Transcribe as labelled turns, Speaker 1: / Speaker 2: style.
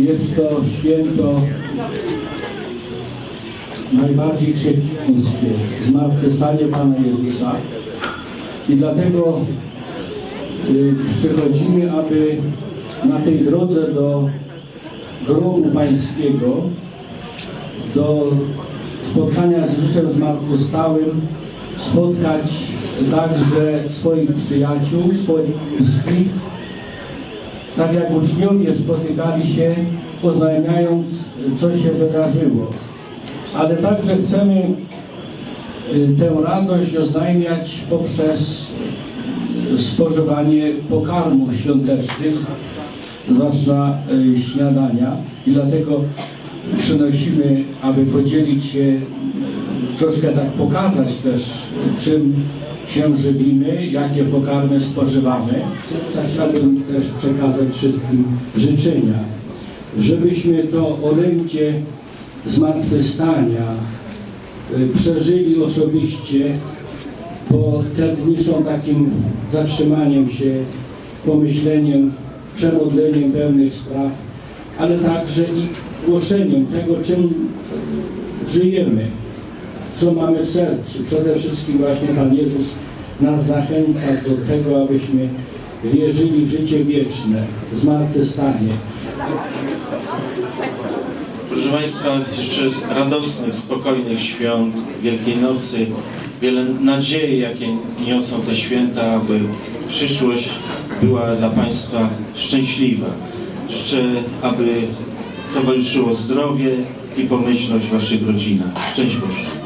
Speaker 1: Jest to święto najbardziej chrześcijańskie, zmartwychwstanie Pana Jezusa. I dlatego y, przychodzimy, aby na tej drodze do grobu Pańskiego, do spotkania z Jezusem Zmartwychwstałym, spotkać także swoich przyjaciół, swoich bliskich, tak jak uczniowie spotykali się, oznajmiając, co się wydarzyło. Ale także chcemy y, tę radość oznajmiać poprzez y, spożywanie pokarmów świątecznych, zwłaszcza y, śniadania. I dlatego przynosimy, aby podzielić się, troszkę tak pokazać też, czym się żywimy, jakie pokarmy spożywamy. Chciałbym też przekazać wszystkim życzenia, żebyśmy to orędzie zmartwychwstania y, przeżyli osobiście, bo te dni są takim zatrzymaniem się, pomyśleniem, przemodleniem pełnych spraw, ale także i głoszeniem tego, czym żyjemy, co mamy w sercu. Przede wszystkim właśnie Pan Jezus nas zachęca do tego, abyśmy wierzyli w życie wieczne, zmartwychwstanie.
Speaker 2: Proszę Państwa, jeszcze radosnych, spokojnych świąt, Wielkiej Nocy, wiele nadziei, jakie niosą te święta, aby przyszłość była dla Państwa szczęśliwa. Życzę, aby towarzyszyło zdrowie i pomyślność w Waszych rodzinach. Szczęść Boże.